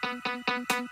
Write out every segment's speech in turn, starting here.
dun dun dun dun dun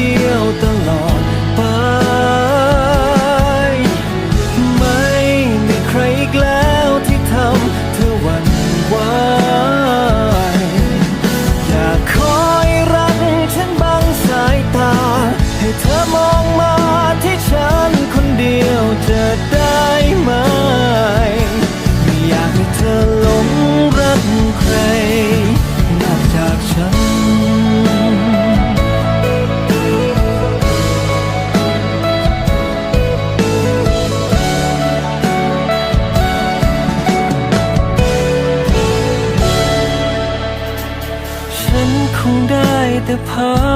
the คงได้แ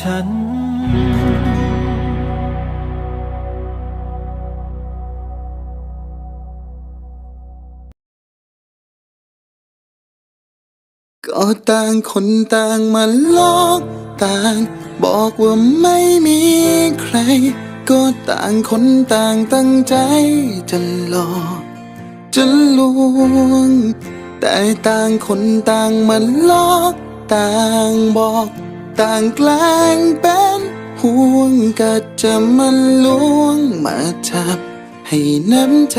ฉัน ก็ต่างคนต่างมาลอกต่าง บอกว่าไม่มีใคร ก็ต่างคนต่างตั้งใจจะหลอกจะลวงแต่ต่างคนต่างมาลอกต่างบอก ต่างแกล้งเป็นห่วงก็จะมาลวงมาทับให้น้ำใจ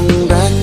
ง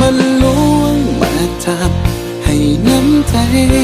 มาล้วงมาทับให้น้ำใจ「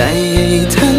ใจ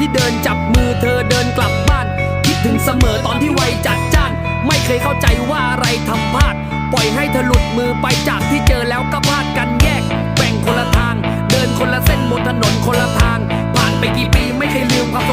ที่เดินจับมือเธอเดินกลับบ้าน คิดถึงเสมอตอนที่วัยจัดจ้าน ไม่เคยเข้าใจว่าอะไรทำพลาด ปล่อยให้เธอหลุดมือไปจากที่เจอแล้วก็พลาดกันแยกแบ่งคนละทาง เดินคนละเส้นบนถนนคนละทาง ผ่านไปกี่ปีไม่เคยลืมความ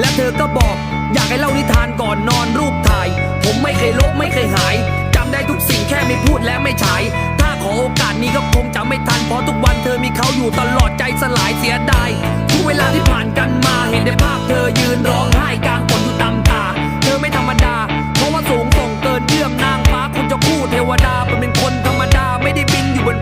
และเธอก็บอกอยากให้เล่านิทานก่อนนอนรูปถ่าย ผมไม่เคยลบไม่เคยหายจำได้ทุกสิ่งแค่ไม่พูดและไม่ฉาย ถ้าขอโอกาสนี้ก็คงจะไม่ทันเพราะทุกวันเธอมีเขาอยู่ตลอดใจสลายเสียดายทุกเวลาที่ผ่านกันมาเห็นได้ภาพเธอยืนร้องไห้กลางฝนอยู่ตามตา เธอไม่ธรรมดา เพราะว่าสูงส่งเกินเยื่อมนางฟ้าคุณจะคู่เทวดาเป็นคนธรรมดาไม่ได้บินอยู่บน